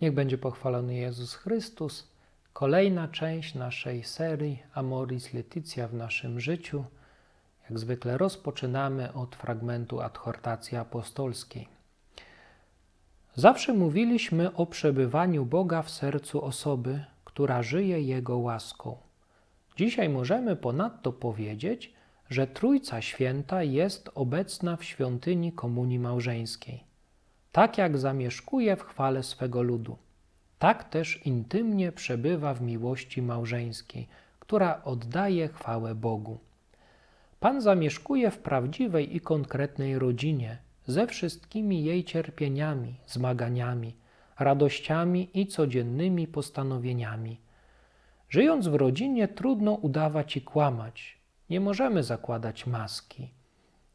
Niech będzie pochwalony Jezus Chrystus. Kolejna część naszej serii Amoris Leticia w naszym życiu. Jak zwykle rozpoczynamy od fragmentu adhortacji apostolskiej. Zawsze mówiliśmy o przebywaniu Boga w sercu osoby, która żyje Jego łaską. Dzisiaj możemy ponadto powiedzieć, że Trójca Święta jest obecna w świątyni komunii małżeńskiej tak jak zamieszkuje w chwale swego ludu. Tak też intymnie przebywa w miłości małżeńskiej, która oddaje chwałę Bogu. Pan zamieszkuje w prawdziwej i konkretnej rodzinie, ze wszystkimi jej cierpieniami, zmaganiami, radościami i codziennymi postanowieniami. Żyjąc w rodzinie, trudno udawać i kłamać. Nie możemy zakładać maski.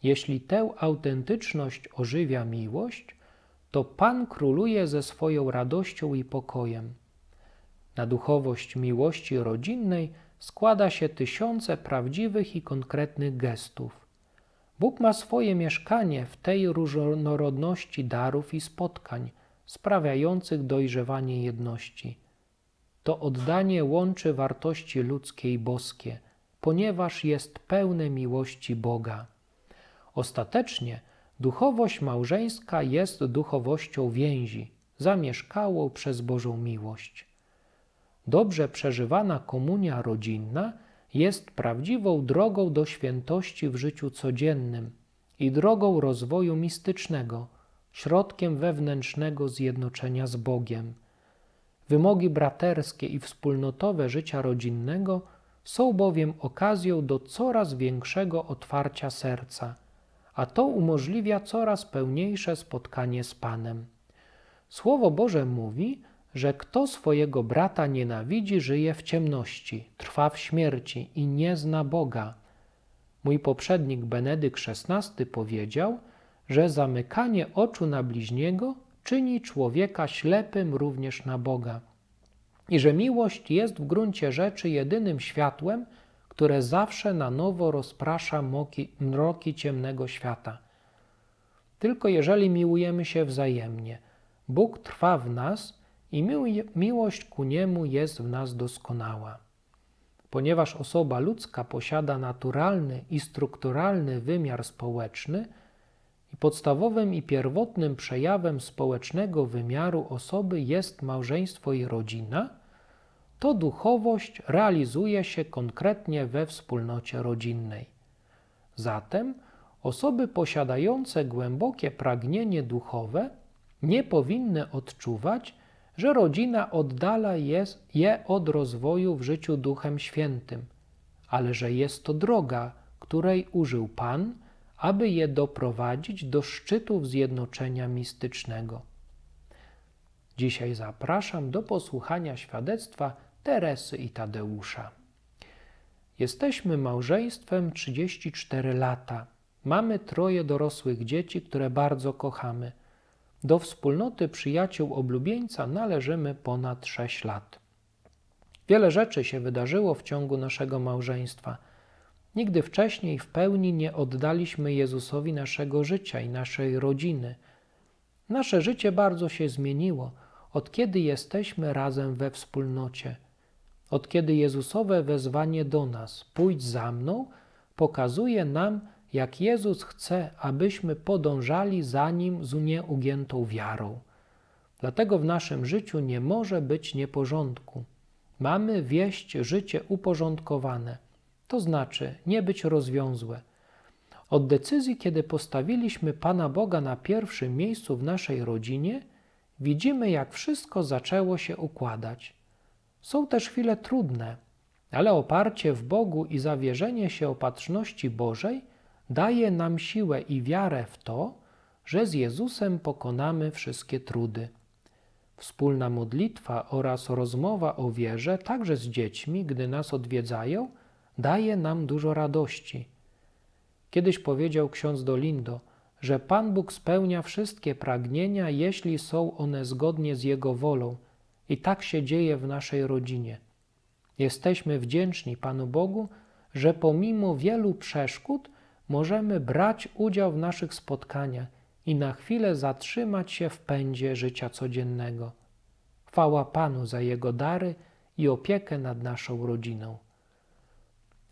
Jeśli tę autentyczność ożywia miłość, to Pan króluje ze swoją radością i pokojem. Na duchowość miłości rodzinnej składa się tysiące prawdziwych i konkretnych gestów. Bóg ma swoje mieszkanie w tej różnorodności darów i spotkań, sprawiających dojrzewanie jedności. To oddanie łączy wartości ludzkie i boskie, ponieważ jest pełne miłości Boga. Ostatecznie Duchowość małżeńska jest duchowością więzi, zamieszkałą przez Bożą miłość. Dobrze przeżywana komunia rodzinna jest prawdziwą drogą do świętości w życiu codziennym i drogą rozwoju mistycznego, środkiem wewnętrznego zjednoczenia z Bogiem. Wymogi braterskie i wspólnotowe życia rodzinnego są bowiem okazją do coraz większego otwarcia serca a to umożliwia coraz pełniejsze spotkanie z Panem. Słowo Boże mówi, że kto swojego brata nienawidzi, żyje w ciemności, trwa w śmierci i nie zna Boga. Mój poprzednik Benedykt XVI powiedział, że zamykanie oczu na bliźniego czyni człowieka ślepym również na Boga i że miłość jest w gruncie rzeczy jedynym światłem, które zawsze na nowo rozprasza moki, mroki ciemnego świata. Tylko jeżeli miłujemy się wzajemnie, Bóg trwa w nas i miłość ku Niemu jest w nas doskonała. Ponieważ osoba ludzka posiada naturalny i strukturalny wymiar społeczny, i podstawowym i pierwotnym przejawem społecznego wymiaru osoby jest małżeństwo i rodzina – to duchowość realizuje się konkretnie we wspólnocie rodzinnej. Zatem osoby posiadające głębokie pragnienie duchowe nie powinny odczuwać, że rodzina oddala je od rozwoju w życiu Duchem Świętym, ale że jest to droga, której użył Pan, aby je doprowadzić do szczytów zjednoczenia mistycznego. Dzisiaj zapraszam do posłuchania świadectwa Teresy i Tadeusza. Jesteśmy małżeństwem 34 lata. Mamy troje dorosłych dzieci, które bardzo kochamy. Do wspólnoty przyjaciół oblubieńca należymy ponad 6 lat. Wiele rzeczy się wydarzyło w ciągu naszego małżeństwa. Nigdy wcześniej w pełni nie oddaliśmy Jezusowi naszego życia i naszej rodziny. Nasze życie bardzo się zmieniło, od kiedy jesteśmy razem we wspólnocie. Od kiedy Jezusowe wezwanie do nas, pójdź za mną, pokazuje nam, jak Jezus chce, abyśmy podążali za Nim z nieugiętą wiarą. Dlatego w naszym życiu nie może być nieporządku. Mamy wieść życie uporządkowane, to znaczy nie być rozwiązłe. Od decyzji, kiedy postawiliśmy Pana Boga na pierwszym miejscu w naszej rodzinie, widzimy, jak wszystko zaczęło się układać. Są też chwile trudne, ale oparcie w Bogu i zawierzenie się opatrzności Bożej daje nam siłę i wiarę w to, że z Jezusem pokonamy wszystkie trudy. Wspólna modlitwa oraz rozmowa o wierze, także z dziećmi, gdy nas odwiedzają, daje nam dużo radości. Kiedyś powiedział ksiądz Dolindo, że Pan Bóg spełnia wszystkie pragnienia, jeśli są one zgodnie z Jego wolą – i tak się dzieje w naszej rodzinie. Jesteśmy wdzięczni Panu Bogu, że pomimo wielu przeszkód możemy brać udział w naszych spotkaniach i na chwilę zatrzymać się w pędzie życia codziennego. Chwała Panu za Jego dary i opiekę nad naszą rodziną.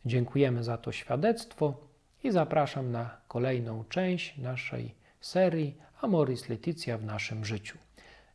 Dziękujemy za to świadectwo i zapraszam na kolejną część naszej serii Amoris Leticia w naszym życiu.